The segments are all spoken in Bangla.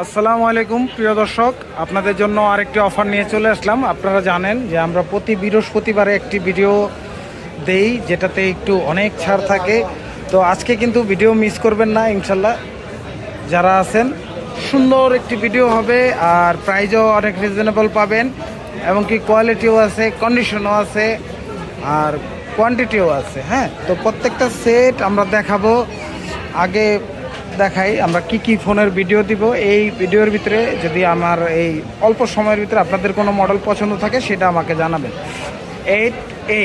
আসসালামু আলাইকুম, প্রিয় দর্শক। আপনাদের জন্য আরেকটি অফার নিয়ে চলে আসলাম। আপনারা জানেন যে আমরা প্রতি বৃহস্পতিবারে একটি ভিডিও দেই, যেটাতে একটু অনেক ছাড় থাকে। তো আজকে কিন্তু ভিডিও মিস করবেন না, ইনশাল্লাহ। যারা আছেন, সুন্দর একটি ভিডিও হবে আর প্রাইজও অনেক রিজনেবল পাবেন, এবং কি কোয়ালিটিও আছে কন্ডিশনও আছে, আর কোয়ান্টিটিও আছে হ্যাঁ? তো প্রত্যেকটা সেট আমরা দেখাবো। আগে দেখাই আমরা কি কি ফোনের ভিডিও দিব। এই ভিডিওর ভিতরে যদি আমার এই অল্প সময়ের ভিতরে আপনাদের কোনো মডেল পছন্দ থাকে, সেটা আমাকে জানাবেন। Eight A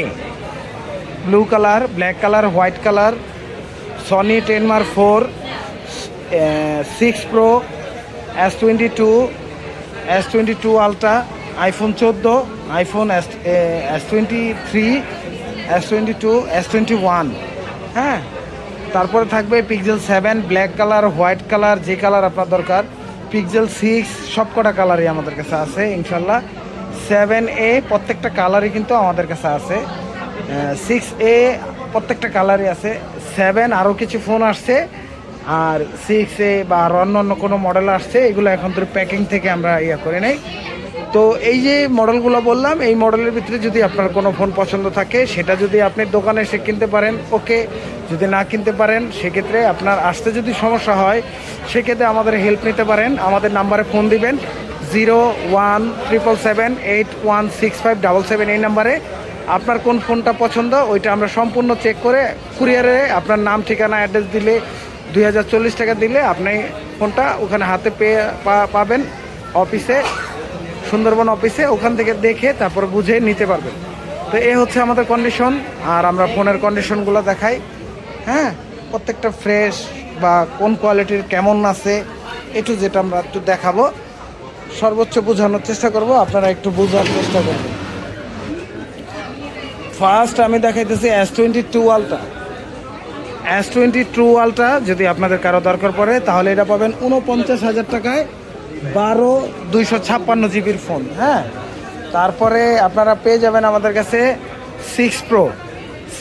blue colour black colour white colour Sony ten mark four six pro S twenty two S twenty two ultra iPhone চোদ্দ iPhone S S twenty three S twenty two S twenty one হ্যাঁ? তারপরে থাকবে Pixel seven black colour white colour যে কালার আপনার দরকার। পিক্সেল সিক্স সব কটা কালারই আমাদের কাছে আছে ইনশাল্লাহ সেভেন এ প্রত্যেকটা কালারই কিন্তু আমাদের কাছে আছে। সিক্স এ প্রত্যেকটা কালারই আছে। সেভেন আরও কিছু ফোন আসছে। আর সিক্স এ বা আর অন্য অন্য কোনো মডেল আসছে, এগুলো এখন তো প্যাকিং থেকে আমরা ইয়ে করে নেই। তো এই যে মডেলগুলো বললাম, এই মডেলের ভিতরে যদি আপনার কোনো ফোন পছন্দ থাকে, সেটা যদি আপনি দোকানে এসে কিনতে পারেন, ওকে। যদি না কিনতে পারেন, সেক্ষেত্রে আপনার আসতে যদি সমস্যা হয়, সেক্ষেত্রে আমাদের হেল্প নিতে পারেন। আমাদের নাম্বারে ফোন দিবেন zero one triple seven eight one six five double seven এই নাম্বারে আপনার কোন ফোনটা পছন্দ, ওইটা আমরা সম্পূর্ণ চেক করে কুরিয়ারে আপনার নাম, ঠিকানা অ্যাড্রেস দিলে, দুই হাজার চল্লিশ টাকা দিলে আপনি ফোনটা ওখানে হাতে পেয়ে পাবেন অফিসে সুন্দরবন অফিসে ওখান থেকে দেখে তারপর বুঝে নিতে পারবেন। তো এ হচ্ছে আমাদের কন্ডিশন আর আমরা ফোনের কন্ডিশনগুলো দেখাই। হ্যাঁ? প্রত্যেকটা ফ্রেশ বা কোন কোয়ালিটির কেমন আছে একটু যেটা আমরা একটু দেখাবো। সর্বোচ্চ বোঝানোর চেষ্টা করব, আপনারা একটু বোঝার চেষ্টা করবেন। ফার্স্ট আমি দেখাইতেছি S twenty two ultra S twenty two ultra যদি আপনাদের কারও দরকার পড়ে, তাহলে এটা পাবেন উনপঞ্চাশ হাজার টাকায়। বারো দুইশো ছাপ্পান্ন জিবির ফোন হ্যাঁ? তারপরে আপনারা পেয়ে যাবেন আমাদের কাছে সিক্স প্রো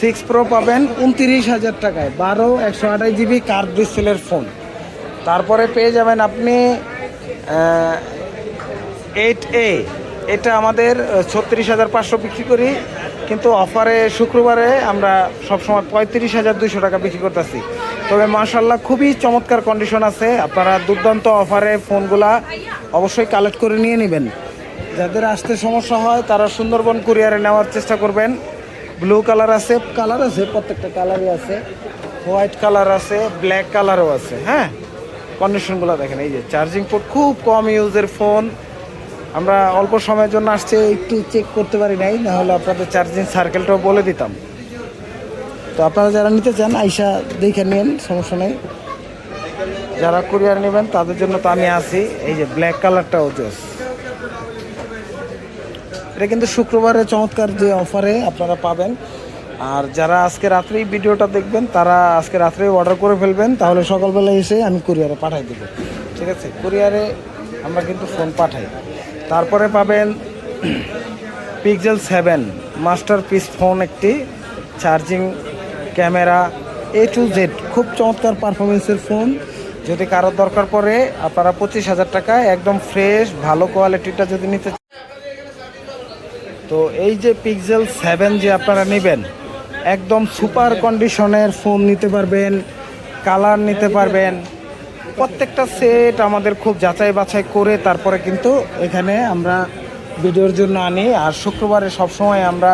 সিক্স প্রো পাবেন উনতিরিশ হাজার টাকায়, বারো, একশো আঠাশ জিবি কার্ড ডিসপ্লের ফোন। তারপরে পেয়ে যাবেন আপনি এইট এ এটা আমাদের ছত্রিশ হাজার পাঁচশো বিক্রি করি, কিন্তু অফারে শুক্রবারে আমরা সবসময় পঁয়ত্রিশ হাজার দুইশো টাকা বিক্রি করতেছি। তবে মার্শাল্লাহ খুবই চমৎকার কন্ডিশন আছে। আপনারা দুর্দান্ত অফারে ফোনগুলা অবশ্যই কালেক্ট করে নিয়ে নেবেন। যাদের আসতে সমস্যা হয়, তারা সুন্দরবন কুরিয়ারে নেওয়ার চেষ্টা করবেন। ব্লু কালার আছে কালার আছে, প্রত্যেকটা কালারই আছে। হোয়াইট কালার আছে ব্ল্যাক কালারও আছে হ্যাঁ? কন্ডিশনগুলো দেখেন, এই যে চার্জিং পোর্ট খুব কম ইউজের ফোন আমরা অল্প সময়ের জন্য আসছে, একটু চেক করতে পারি নাই, নাহলে আপনাদের চার্জিং সার্কেলটাও বলে দিতাম। তো আপনারা যারা নিতে চান, আইসা দেখে নিন, সমস্যা নেই। যারা কুরিয়ার নেবেন, তাদের জন্য তো আমি আছি। এই যে ব্ল্যাক কালারটাও জোস এটা কিন্তু শুক্রবারে চমৎকার যে অফারে আপনারা পাবেন। আর যারা আজকে রাত্রেই ভিডিওটা দেখবেন, তারা আজকে রাত্রেই অর্ডার করে ফেলবেন। তাহলে সকালবেলা এসে আমি কুরিয়ারে পাঠাই দেবো। ঠিক আছে? কুরিয়ারে আমরা কিন্তু ফোন পাঠাই। তারপরে পাবেন Pixel seven masterpiece phone একটি charging camera A to Z খুব চমৎকার পারফরমেন্সের ফোন যদি কারোর দরকার পড়ে, আপনারা পঁচিশ হাজার টাকা একদম ফ্রেশ ভালো কোয়ালিটিটা যদি নিতে তো এই যে পিক্সেল সেভেন যে আপনারা নেবেন, একদম সুপার কন্ডিশনের ফোন নিতে পারবেন কালার নিতে পারবেন। প্রত্যেকটা সেট আমাদের খুব যাচাই বাছাই করে তারপরে কিন্তু এখানে আমরা ভিডিওর জন্য আনি। আর শুক্রবারে সবসময় আমরা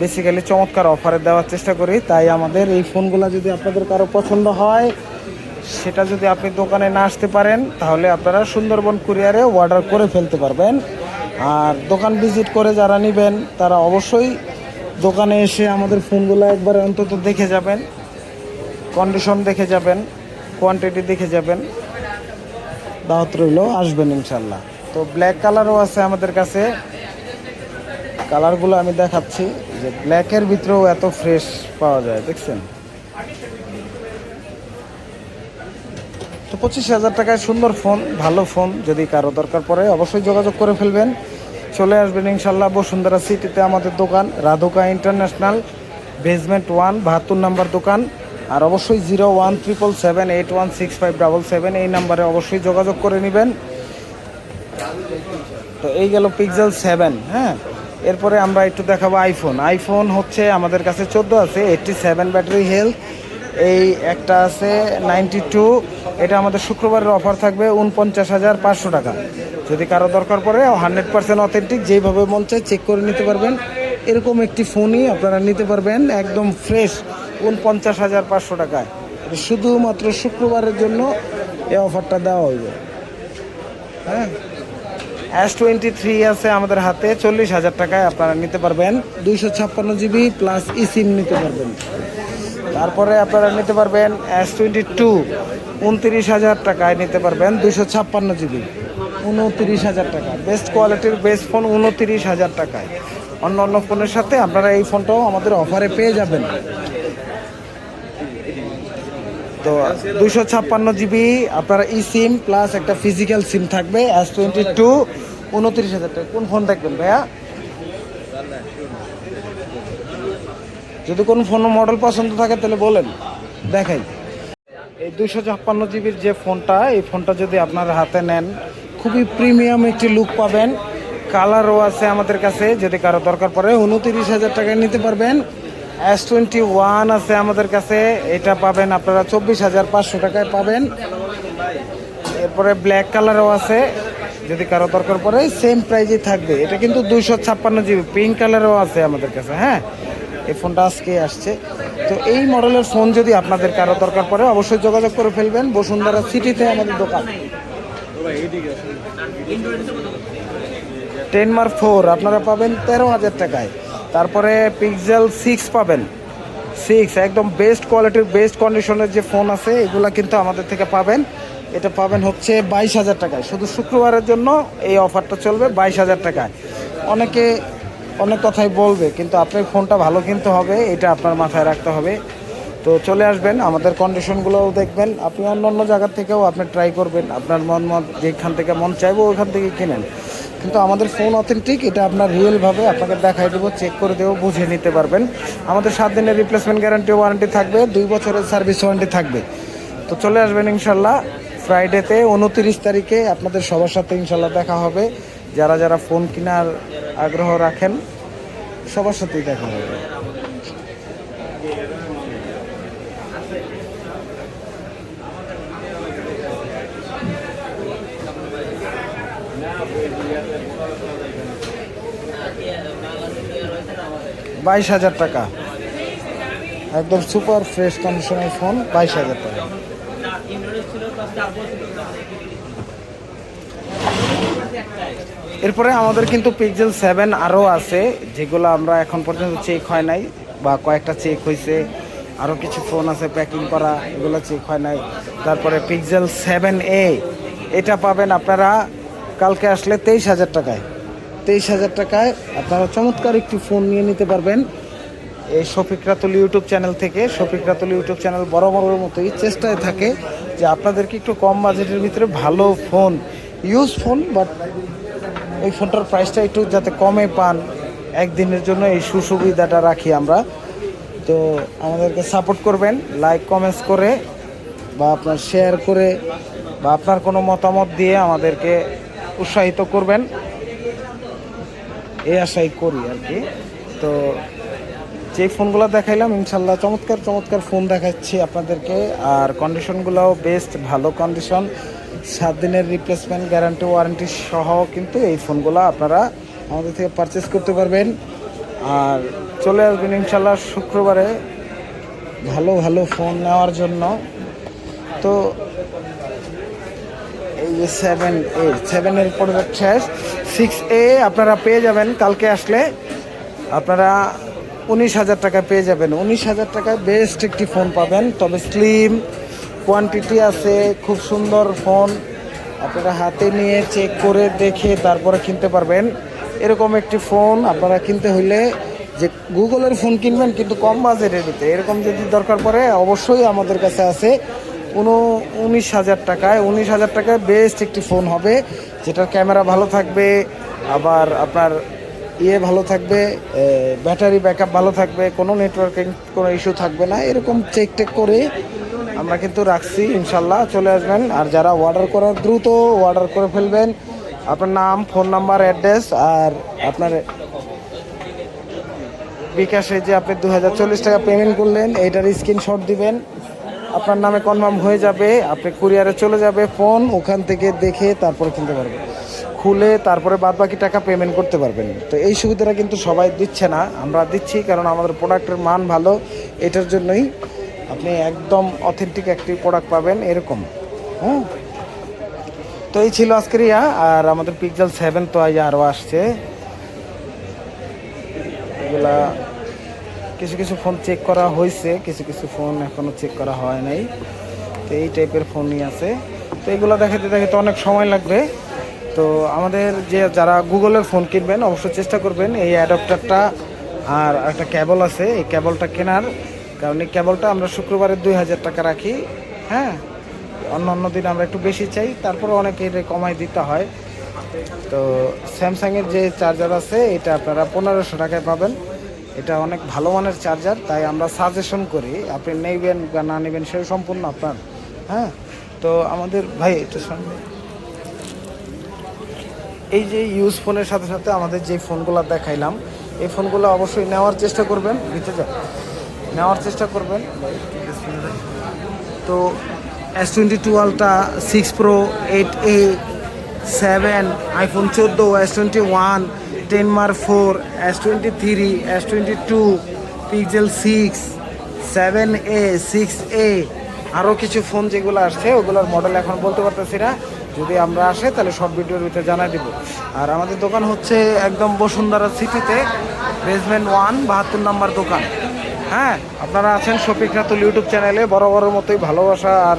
বেসিক্যালি চমৎকার অফারে দেওয়ার চেষ্টা করি। তাই আমাদের এই ফোনগুলো যদি আপনাদের কারও পছন্দ হয়, সেটা যদি আপনি দোকানে না আসতে পারেন, তাহলে আপনারা সুন্দরবন কুরিয়ারে অর্ডার করে ফেলতে পারবেন। আর দোকান ভিজিট করে যারা নেবেন, তারা অবশ্যই দোকানে এসে আমাদের ফোনগুলো একবার অন্তত দেখে যাবেন। কন্ডিশন দেখে যাবেন কোয়ান্টিটি দেখে যাবেন। দাওয়াত রইল, আসবেন ইনশাল্লাহ তো ব্ল্যাক কালারও আছে আমাদের কাছে। কালারগুলো আমি দেখাচ্ছি। যে ব্ল্যাকের ভিতরেও এত ফ্রেশ পাওয়া যায়, দেখছেন? তো পঁচিশ হাজার টাকায় সুন্দর ফোন ভালো ফোন যদি কারও দরকার পড়ে, অবশ্যই যোগাযোগ করে ফেলবেন। চলে আসবেন ইনশাল্লাহ বসুন্ধরা সিটিতে আমাদের দোকান, রাধুকা ইন্টারন্যাশনাল বেসমেন্ট ওয়ান বাহাত্তর নাম্বার দোকান। আর অবশ্যই zero one triple seven eight one six five double seven এই নাম্বারে অবশ্যই যোগাযোগ করে নেবেন। তো এই গেল পিক্সেল সেভেন হ্যাঁ? এরপরে আমরা একটু দেখাবো আইফোন আইফোন হচ্ছে আমাদের কাছে চোদ্দ আছে এইটটি সেভেন ব্যাটারি হেলথ এই একটা আছে নাইনটি টু এটা আমাদের শুক্রবারের অফার থাকবে উনপঞ্চাশ হাজার পাঁচশো টাকা। যদি কারও দরকার পড়ে হান্ড্রেড পার্সেন্ট অথেন্টিক যেইভাবে মন চায় চেক করে নিতে পারবেন। এরকম একটি ফোনই আপনারা নিতে পারবেন, একদম ফ্রেশ উনপঞ্চাশ হাজার পাঁচশো টাকায়। শুধুমাত্র শুক্রবারের জন্য এই অফারটা দেওয়া হইবে। হ্যাঁ? এস টোয়েন্টি থ্রি আছে আমাদের হাতে, চল্লিশ হাজার টাকায় আপনারা নিতে পারবেন। দুইশো ছাপ্পান্ন জিবি প্লাস ই সিম নিতে পারবেন। তারপরে আপনারা নিতে পারবেন এস টোয়েন্টি টু উনত্রিশ হাজার টাকায় নিতে পারবেন দুইশো ছাপ্পান্ন জিবি। উনত্রিশ হাজার টাকা। বেস্ট কোয়ালিটির বেস্ট ফোন উনত্রিশ হাজার টাকায়। অন্য অন্য ফোনের সাথে আপনারা এই ফোনটাও আমাদের অফারে পেয়ে যাবেন। তো দুইশো ছাপ্পান্ন জিবি আপনার ই সিম প্লাস একটা ফিজিক্যাল সিম থাকবে এস টোয়েন্টি টু উনত্রিশ হাজার টাকা। কোন ফোন দেখবেন ভাইয়া? যদি কোন ফোন মডেল পছন্দ থাকে, তাহলে বলেন। দেখাই। এই দুইশো ছাপ্পান্ন জিবির যে ফোনটা এই ফোনটা যদি আপনার হাতে নেন, খুবই প্রিমিয়াম একটি লুক পাবেন। কালারও আছে আমাদের কাছে, যদি কারও দরকার পড়ে, উনতিরিশ হাজার টাকায় নিতে পারবেন। এস টোয়েন্টি ওয়ান আছে আমাদের কাছে। এটা পাবেন আপনারা চব্বিশ হাজার পাঁচশো টাকায় পাবেন। এরপরে ব্ল্যাক কালারও আছে। যদি কারও দরকার পড়ে সেম প্রাইজে থাকবে। এটা কিন্তু দুইশো ছাপ্পান্ন জিবি পিঙ্ক কালারও আছে আমাদের কাছে হ্যাঁ? এই ফোনটা আজকে আসছে। তো এই মডেলের ফোন যদি আপনাদের কারও দরকার পড়ে, অবশ্যই যোগাযোগ করে ফেলবেন। বসুন্ধরা সিটিতে আমাদের দোকান। টেন মার্ক ফোর আপনারা পাবেন তেরো হাজার টাকায়। তারপরে পিক্সেল সিক্স পাবেন। সিক্স একদম বেস্ট কোয়ালিটির বেস্ট কন্ডিশনের যে ফোন আছে, এগুলো কিন্তু আমাদের থেকে পাবেন। এটা পাবেন হচ্ছে বাইশ হাজার টাকায়। শুধু শুক্রবারের জন্য এই অফারটা চলবে বাইশ হাজার টাকায়। অনেকে অনেক কথাই বলবে, কিন্তু আপনার ফোনটা ভালো কিনতে হবে, এটা আপনার মাথায় রাখতে হবে। তো চলে আসবেন, আমাদের কন্ডিশনগুলোও দেখবেন। আপনি অন্য অন্য জায়গার থেকেও আপনি ট্রাই করবেন। আপনার মন মত যেখান থেকে মন চাইব ওইখান থেকে কিনেন। কিন্তু আমাদের ফোন অথেন্টিক এটা আপনার রিয়েলভাবে আপনাকে দেখাই দেবো চেক করে দেবো বুঝে নিতে পারবেন। আমাদের সাত দিনের রিপ্লেসমেন্ট গ্যারান্টি ওয়ারেন্টি থাকবে, দুই বছরের সার্ভিস ওয়ারেন্টি থাকবে। তো চলে আসবেন ইনশাল্লাহ ফ্রাইডেতে উনতিরিশ তারিখে আপনাদের সবার সাথে ইনশাল্লাহ দেখা হবে। যারা যারা ফোন কেনার আগ্রহ রাখেন, সবার সাথেই দেখা হবে। বাইশ হাজার টাকা। একদম সুপার ফ্রেশ কন্ডিশনের ফোন, বাইশ হাজার টাকা। এরপরে আমাদের কিন্তু পিক্সেল সেভেন আরও আছে, যেগুলো আমরা এখন পর্যন্ত চেক হয় নাই, বা কয়েকটা চেক হয়েছে আরও কিছু ফোন আছে প্যাকিং করা, এগুলো চেক হয় নাই। তারপরে পিক্সেল সেভেন এ এটা পাবেন আপনারা কালকে আসলে তেইশ হাজার টাকায়। তেইশ হাজার টাকায় আপনারা চমৎকার একটি ফোন নিয়ে নিতে পারবেন। এই শফিক রাতুল ইউটিউব চ্যানেল থেকে। শফিক রাতুল ইউটিউব চ্যানেল বড় বড়োর মতোই চেষ্টায় থাকে যে আপনাদেরকে একটু কম বাজেটের ভিতরে ভালো ফোন, ইউজ ফোন, বাট এই ফোনটার প্রাইসটা একটু যাতে কমে পান, একদিনের জন্য এই সুসুবিধাটা রাখি আমরা। তো আমাদেরকে সাপোর্ট করবেন, লাইক, কমেন্টস করে বা আপনার শেয়ার করে বা আপনার কোনো মতামত দিয়ে আমাদেরকে উৎসাহিত করবেন। এই আশাই করি আর কি। তো যে ফোনগুলো দেখাইলাম, ইনশাল্লাহ চমৎকার চমৎকার ফোন দেখাচ্ছি আপনাদেরকে। আর কন্ডিশনগুলোও বেস্ট ভালো কন্ডিশন সাত দিনের রিপ্লেসমেন্ট গ্যারান্টি ওয়ারেন্টি সহ কিন্তু এই ফোনগুলো আপনারা আমাদের থেকে পারচেস করতে পারবেন। আর চলে আসবেন ইনশাল্লাহ শুক্রবারে ভালো ভালো ফোন নেওয়ার জন্য। তো এই যে সেভেন এ সেভেনের প্রোডাক্ট শেষ। সিক্স এ আপনারা পেয়ে যাবেন, কালকে আসলে আপনারা উনিশ হাজার টাকা পেয়ে যাবেন। উনিশ হাজার টাকায় বেস্ট একটি ফোন পাবেন, তবে স্লিম কোয়ান্টিটি আছে, খুব সুন্দর ফোন আপনারা হাতে নিয়ে চেক করে দেখে তারপরে কিনতে পারবেন। এরকম একটি ফোন আপনারা কিনতে হইলে যে গুগলের ফোন কিনবেন, কিন্তু কম বাজেটের ভিতরে। এরকম যদি দরকার পড়ে, অবশ্যই আমাদের কাছে আছে। উনো উনিশ হাজার টাকায়, উনিশ হাজার টাকায় বেস্ট একটি ফোন হবে, যেটার ক্যামেরা ভালো থাকবে, আবার আপনার ইয়ে ভালো থাকবে ব্যাটারি ব্যাকআপ ভালো থাকবে, কোনো নেটওয়ার্কিং কোনো ইস্যু থাকবে না, এরকম চেক টেক করে আমরা কিন্তু রাখছি, ইনশাল্লাহ, চলে আসবেন। আর যারা অর্ডার করার দ্রুত অর্ডার করে ফেলবেন, আপনার নাম ফোন নাম্বার অ্যাড্রেস আর আপনার বিকাশে যে আপনি দু হাজার চল্লিশ টাকা পেমেন্ট করলেন, এইটার স্ক্রিনশট দিবেন। আপনার নামে কনফার্ম হয়ে যাবে, আপনি কুরিয়ারে চলে যাবে, ফোন ওখান থেকে দেখে তারপরে কিনতে পারবেন। খুলে তারপরে বাদ বাকি টাকা পেমেন্ট করতে পারবেন। তো এই সুবিধাটা কিন্তু সবাই দিচ্ছে না, আমরা দিচ্ছি কারণ আমাদের প্রোডাক্টের মান ভালো, এটার জন্যই আপনি একদম অথেন্টিক একটি প্রোডাক্ট পাবেন এরকম। হ্যাঁ? তো এই ছিল আজকের ইয়া, আর আমাদের পিকজেল সেভেন তো আরও আসছে। এগুলা কিছু কিছু ফোন চেক করা হয়েছে কিছু কিছু ফোন এখনও চেক করা হয় নাই। তো এই টাইপের ফোনই আছে। তো এগুলো দেখাতে দেখাতে অনেক সময় লাগবে। তো আমাদের যে যারা গুগলের ফোন কিনবেন, অবশ্যই চেষ্টা করবেন এই অ্যাডাপ্টারটা আর একটা ক্যাবল আছে, এই ক্যাবলটা কেনার। কারণ এই কেবলটা আমরা শুক্রবারে দুই হাজার টাকা রাখি। হ্যাঁ? অন্য অন্য দিন আমরা একটু বেশি চাই, তারপরে অনেকে এটা কমাই দিতে হয়। তো স্যামসাংয়ের যে চার্জার আছে, এটা আপনারা পনেরোশো টাকায় পাবেন। এটা অনেক ভালো মানের চার্জার তাই আমরা সাজেশন করি, আপনি নেবেন বা না নেবেন সে সম্পূর্ণ আপনার হ্যাঁ? তো আমাদের, ভাই এটা সামনে। এই যে ইউজ ফোনের সাথে সাথে আমাদের যে ফোনগুলো দেখাইলাম, এই ফোনগুলো অবশ্যই নেওয়ার চেষ্টা করবেন, ভিতরে যাও। নেওয়ার চেষ্টা করবেন। তো S twenty two ultra six pro eight A seven iPhone চোদ্দ S twenty one ten mark four S twenty three S twenty two Pixel six seven A six A আরও কিছু ফোন যেগুলো আসছে, ওগুলোর মডেল এখন বলতে পারতেছি না। যদি আমরা আসে, তাহলে শর্ট ভিডিওর ভিতরে জানাই দিব। আর আমাদের দোকান হচ্ছে একদম বসুন্ধরা সিটিতে বেসমেন্ট ওয়ান বাহাত্তর নাম্বার দোকান। হ্যাঁ আপনারা আছেন শফিক রাতুল ইউটিউব চ্যানেলে বড় বড় মতোই ভালোবাসা আর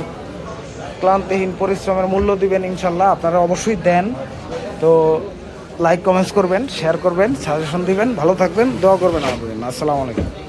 ক্লান্তিহীন পরিশ্রমের মূল্য দিবেন ইনশাল্লাহ, আপনারা অবশ্যই দেন। তো লাইক কমেন্টস করবেন শেয়ার করবেন সাজেশন দিবেন ভালো থাকবেন দোয়া করবেন আমাদের। আসসালামু আলাইকুম